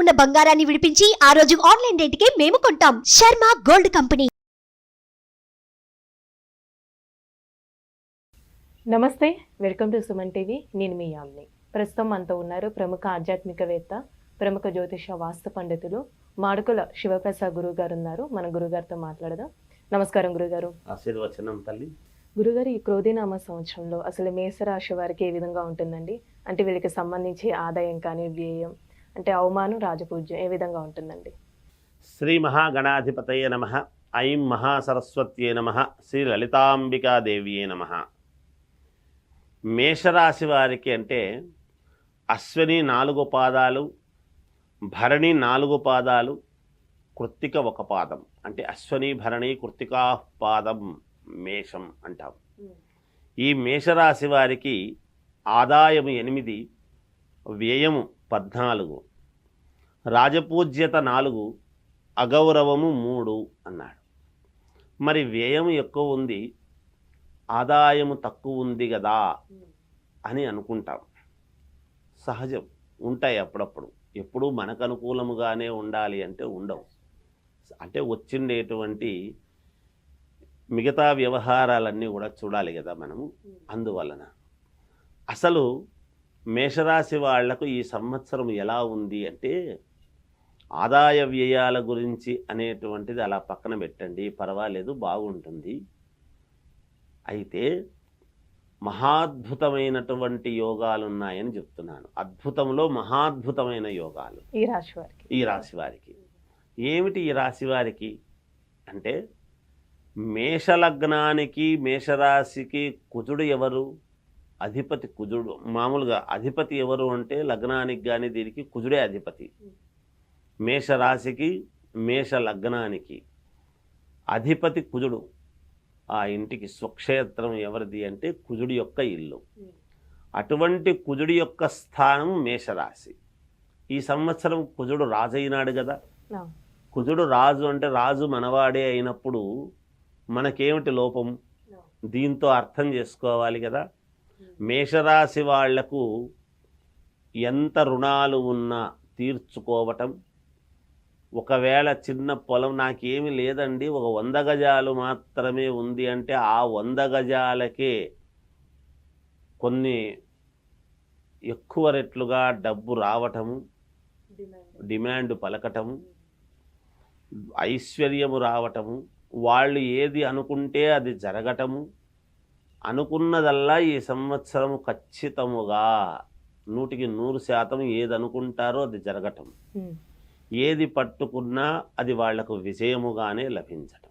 ఉన్న బంగారాన్ని విడిపించి ఆ రోజు ఆన్లైన్ రేటుకే మేము కొంటాం. Sharma gold company. నమస్తే వెల్కమ్ టు సుమన్ టీవీ. నేను మీ యామ్ని. ప్రస్తుతం మనతో ఉన్నారు ప్రముఖ ఆధ్యాత్మికవేత్త ప్రముఖ జ్యోతిష వాస్తు పండితులు మాడుకుల శివప్రసాద్ గురువు గారు ఉన్నారు మన గురుగారితో మాట్లాడదాం. నమస్కారం గురుగారు ఆశీర్వచనం తల్లి. గురుగారు ఈ క్రోధినామ సంవత్సరంలో అసలు మేషరాశి వారికి ఏ విధంగా ఉంటుందండి? అంటే వీళ్ళకి సంబంధించి ఆదాయం కానీ వ్యయం అంటే అవమానం రాజపూజ్యం ఏ విధంగా ఉంటుందండి? శ్రీ మహాగణాధిపతయ నమ ఐం మహాసరస్వత్యే నమ శ్రీ లలితాంబికాదేవియే నమ. మేషరాశి వారికి అంటే అశ్విని నాలుగు పాదాలు భరణి నాలుగు పాదాలు కృత్తిక ఒక పాదం. అంటే అశ్వని భరణి కృత్తికా పాదం మేషం అంటాం. ఈ మేషరాశి వారికి ఆదాయము ఎనిమిది వ్యయము పద్నాలుగు. రాజపూజ్యత నాలుగు అగౌరవము మూడు అన్నాడు. మరి వ్యయం ఎక్కువ ఉంది ఆదాయము తక్కువ ఉంది కదా అని అనుకుంటాం. సహజం ఉంటాయి అప్పుడప్పుడు. ఎప్పుడూ మనకు అనుకూలముగానే ఉండాలి అంటే ఉండవు. అంటే వచ్చిండేటువంటి మిగతా వ్యవహారాలన్నీ కూడా చూడాలి కదా మనము. అందువలన అసలు మేషరాశి వాళ్ళకు ఈ సంవత్సరం ఎలా ఉంది అంటే ఆదాయ వ్యయాల గురించి అనేటువంటిది అలా పక్కన పెట్టండి పర్వాలేదు బాగుంటుంది. అయితే మహాద్భుతమైనటువంటి యోగాలు ఉన్నాయని చెప్తున్నాను. అద్భుతంలో మహాద్భుతమైన యోగాలు ఈ రాశి వారికి. ఈ రాశి వారికి. ఏమిటి ఈ రాశి వారికి? అంటే మేషలగ్నానికి మేషరాశికి కుజుడు ఎవరు? అధిపతి కుజుడు మామూలుగా అధిపతి ఎవరు అంటే లగ్నానికి కానీ దీనికి కుజుడే అధిపతి. మేషరాశికి మేష లగ్నానికి అధిపతి కుజుడు. ఆ ఇంటికి స్వక్షేత్రం ఎవరిది అంటే కుజుడి యొక్క ఇల్లు. అటువంటి కుజుడి యొక్క స్థానం మేషరాశి. ఈ సంవత్సరం కుజుడు రాజు అయినాడు కదా. కుజుడు రాజు అంటే రాజు మనవాడే అయినప్పుడు మనకేమిటి లోపం? దీంతో అర్థం చేసుకోవాలి కదా. మేషరాశి వాళ్ళకు ఎంత రుణాలు ఉన్నా తీర్చుకోవటం ఒకవేళ చిన్న పొలం నాకేమి లేదండి ఒక వంద గజాలు మాత్రమే ఉంది అంటే ఆ వంద గజాలకే కొన్ని ఎక్కువ రెట్లుగా డబ్బు రావటము డిమాండ్. పలకటము ఐశ్వర్యము రావటము వాళ్ళు ఏది అనుకుంటే అది జరగటము అనుకున్నదల్లా ఈ సంవత్సరము ఖచ్చితముగా నూటికి నూరు శాతం ఏది అనుకుంటారో అది జరగటం. ఏది పట్టుకున్నా అది వాళ్ళకు విజయముగానే లభించటం.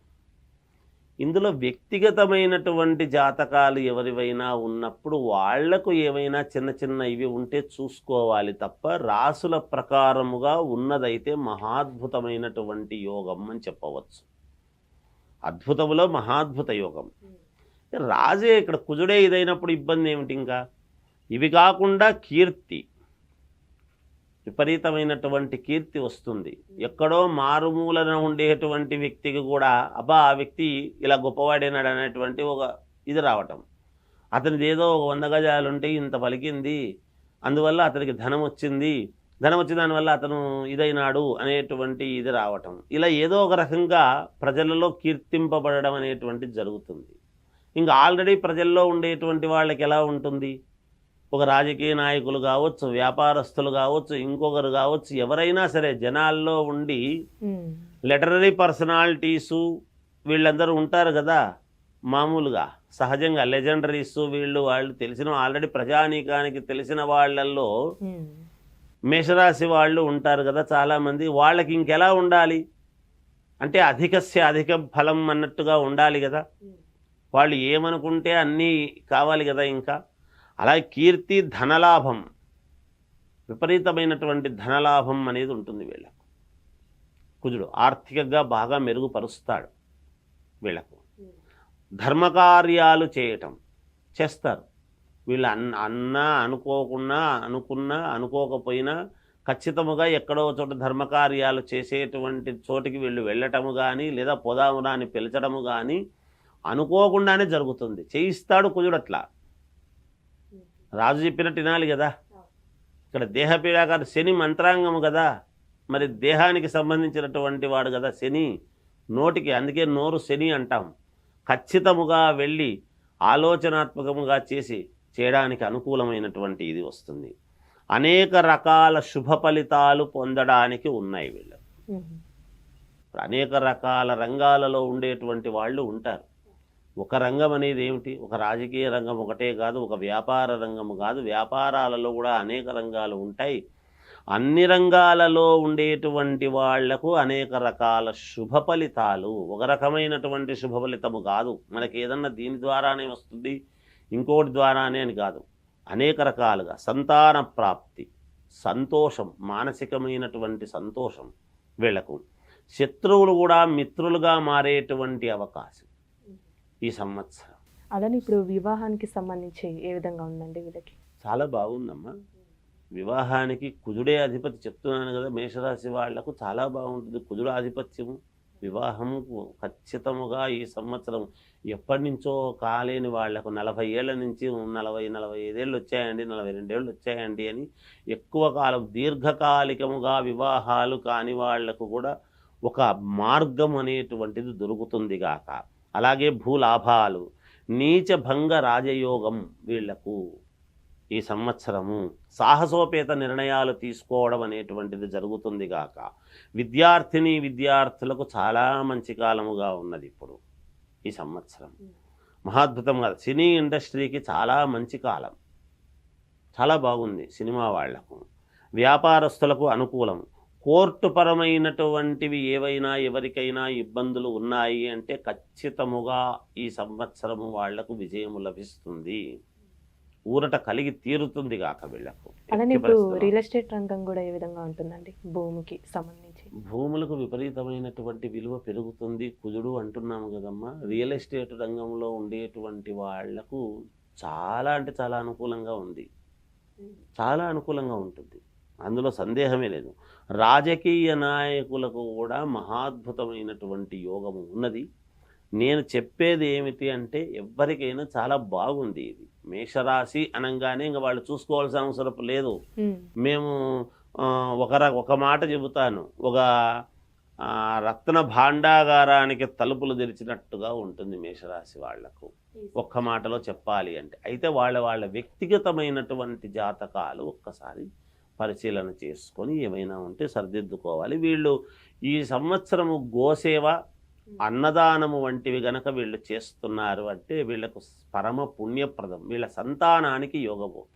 ఇందులో వ్యక్తిగతమైనటువంటి జాతకాలు ఎవరివైనా ఉన్నప్పుడు వాళ్ళకు ఏవైనా చిన్న చిన్న ఇవి ఉంటే చూసుకోవాలి తప్ప రాసుల ప్రకారముగా ఉన్నదైతే మహాద్భుతమైనటువంటి యోగం అని చెప్పవచ్చు. అద్భుతములో మహాద్భుత యోగం. రాజే ఇక్కడ కుజుడే ఇదైనప్పుడు ఇబ్బంది ఏమిటి ఇంకా? ఇవి కాకుండా కీర్తి. విపరీతమైనటువంటి కీర్తి వస్తుంది. ఎక్కడో మారుమూలన ఉండేటువంటి వ్యక్తికి కూడా అబ్బా ఆ వ్యక్తి ఇలా గొప్పవాడైనాడు అనేటువంటి ఒక ఇది రావటం. అతనిది ఏదో ఒక వంద గజాలు ఉంటే ఇంత పలికింది అందువల్ల అతనికి ధనం వచ్చింది ధనం వచ్చిన దానివల్ల అతను ఇదైనాడు అనేటువంటి ఇది రావటం. ఇలా ఏదో ఒక రకంగా ప్రజలలో కీర్తింపబడడం అనేటువంటిది జరుగుతుంది. ఇంకా ఆల్రెడీ ప్రజల్లో ఉండేటువంటి వాళ్ళకి ఎలా ఉంటుంది? ఒక రాజకీయ నాయకులు కావచ్చు వ్యాపారస్తులు కావచ్చు ఇంకొకరు కావచ్చు ఎవరైనా సరే జనాల్లో ఉండి ఉమ్, లెటరరీ పర్సనాలిటీసు వీళ్ళందరూ ఉంటారు కదా మామూలుగా సహజంగా లెజెండరీస్ వీళ్ళు వాళ్ళు తెలిసిన ఆల్రెడీ ప్రజానీకానికి తెలిసిన వాళ్ళల్లో మేషరాశి వాళ్ళు ఉంటారు కదా చాలామంది వాళ్ళకి ఇంకెలా ఉండాలి? అంటే అధికస్య అధిక ఫలం అన్నట్టుగా ఉండాలి కదా. వాళ్ళు ఏమనుకుంటే అన్నీ కావాలి కదా ఇంకా. అలాగే కీర్తి ధనలాభం విపరీతమైనటువంటి ధనలాభం అనేది ఉంటుంది వీళ్ళకు. కుజుడు ఆర్థికంగా బాగా మెరుగుపరుస్తాడు వీళ్ళకు. ధర్మకార్యాలు చేయటం చేస్తారు. వీళ్ళు అన్న అన్నా అనుకోకున్నా అనుకున్నా అనుకోకపోయినా ఖచ్చితముగా ఎక్కడో చోట ధర్మకార్యాలు చేసేటువంటి చోటికి వీళ్ళు వెళ్ళటము కానీ లేదా పొదామురా అని పిలచడము కానీ అనుకోకుండానే జరుగుతుంది. చేయిస్తాడు కుజుడు అట్లా. రాజు చెప్పినట్టు వినాలి కదా. ఇక్కడ దేహపీడ కాదు శని మంత్రాంగము కదా. మరి దేహానికి సంబంధించినటువంటి వాడు కదా శని. నోటికి అందుకే నోరు శని అంటాం. ఖచ్చితముగా వెళ్ళి ఆలోచనాత్మకముగా చేసి చేయడానికి అనుకూలమైనటువంటి ఇది వస్తుంది. అనేక రకాల శుభ ఫలితాలు పొందడానికి ఉన్నాయి వీళ్ళు. అనేక రకాల రంగాలలో ఉండేటువంటి వాళ్ళు ఉంటారు. ఒక రంగం అనేది ఏమిటి? ఒక రాజకీయ రంగం ఒకటే కాదు ఒక వ్యాపార రంగము కాదు. వ్యాపారాలలో కూడా అనేక రంగాలు ఉంటాయి. అన్ని రంగాలలో ఉండేటువంటి వాళ్ళకు అనేక రకాల శుభ ఫలితాలు. ఒక రకమైనటువంటి శుభ ఫలితము కాదు. మనకి ఏదన్నా దీని ద్వారానే వస్తుంది ఇంకోటి ద్వారానే అని కాదు. అనేక రకాలుగా. సంతాన ప్రాప్తి సంతోషం మానసికమైనటువంటి సంతోషం వీళ్ళకు. శత్రువులు కూడా మిత్రులుగా మారేటువంటి అవకాశం. ఈ సంవత్సరం. అలానే ఇప్పుడు వివాహానికి సంబంధించి ఏ విధంగా ఉందండి వీళ్ళకి? చాలా బాగుందమ్మా. వివాహానికి కుజుడే అధిపతి చెప్తున్నాను కదా మేషరాశి వాళ్ళకు చాలా బాగుంటుంది. కుజుడు ఆధిపత్యము వివాహము ఖచ్చితముగా ఈ సంవత్సరం. ఎప్పటి నుంచో కాలేని వాళ్ళకు నలభై ఏళ్ళ నుంచి నలభై నలభై ఐదేళ్ళు వచ్చాయండి నలభై రెండేళ్ళు వచ్చాయండి అని ఎక్కువ కాలం దీర్ఘకాలికముగా వివాహాలు కాని వాళ్ళకు కూడా ఒక మార్గం అనేటువంటిది దొరుకుతుంది గాక. అలాగే భూలాభాలు నీచభంగ రాజయోగం వీళ్ళకు ఈ సంవత్సరము సాహసోపేత నిర్ణయాలు తీసుకోవడం అనేటువంటిది జరుగుతుంది గాక. విద్యార్థిని విద్యార్థులకు చాలా మంచి కాలముగా ఉన్నది ఇప్పుడు ఈ సంవత్సరం. మహాద్భుతంగా సినీ ఇండస్ట్రీకి చాలా మంచి కాలం. చాలా బాగుంది సినిమా వాళ్ళకు. వ్యాపారస్తులకు అనుకూలం కోర్టు పరమైనటువంటివి ఏవైనా ఎవరికైనా ఇబ్బందులు ఉన్నాయి అంటే ఖచ్చితముగా ఈ సంవత్సరము వాళ్ళకు విజయము లభిస్తుంది. ఊరట కలిగి తీరుతుంది కాక వీళ్ళకు. అలానే ఇప్పుడు. రియల్ ఎస్టేట్ రంగం కూడా ఏ విధంగా ఉంటుందండి? భూమికి సంబంధించి. భూములకు విపరీతమైనటువంటి విలువ పెరుగుతుంది. కుజుడు అంటున్నాము కదమ్మా రియల్ ఎస్టేట్ రంగంలో ఉండేటువంటి వాళ్ళకు చాలా అంటే చాలా అనుకూలంగా ఉంది. చాలా అనుకూలంగా ఉంటుంది. అందులో సందేహమే లేదు. రాజకీయ నాయకులకు కూడా మహాద్భుతమైనటువంటి యోగము ఉన్నది. నేను చెప్పేది ఏమిటి అంటే ఎవ్వరికైనా చాలా బాగుంది ఇది. మేషరాశి అనగానే ఇంకా వాళ్ళు చూసుకోవాల్సిన అవసరం లేదు. మేము ఒక ఒక మాట చెబుతాను. ఒక రత్న భాండాగారానికి తలుపులు తెరిచినట్టుగా ఉంటుంది మేషరాశి వాళ్ళకు. ఒక్క మాటలో చెప్పాలి అంటే. అయితే వాళ్ళ వాళ్ళ వ్యక్తిగతమైనటువంటి జాతకాలు ఒక్కసారి పరిశీలన చేసుకొని ఏమైనా ఉంటే సరిదిద్దుకోవాలి. వీళ్ళు ఈ సంవత్సరము గోసేవ అన్నదానము వంటివి గనక వీళ్ళు చేస్తున్నారు అంటే వీళ్ళకు పరమ పుణ్యప్రదం. వీళ్ళ సంతానానికి యోగబోతుంది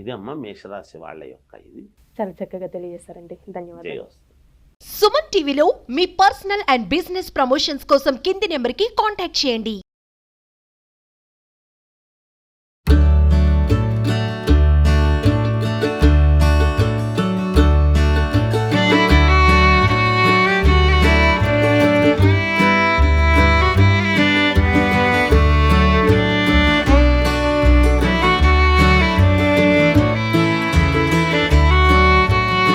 ఇది అమ్మ మేషరాశి వాళ్ళ యొక్క ఇది. చాలా చక్కగా తెలియజేస్తారండి ధన్యవాదాలు. సుమన్ టీవీలో మీ పర్సనల్ అండ్ బిజినెస్ ప్రమోషన్స్ కోసం కింది నెంబర్కి కాంటాక్ట్ చేయండి.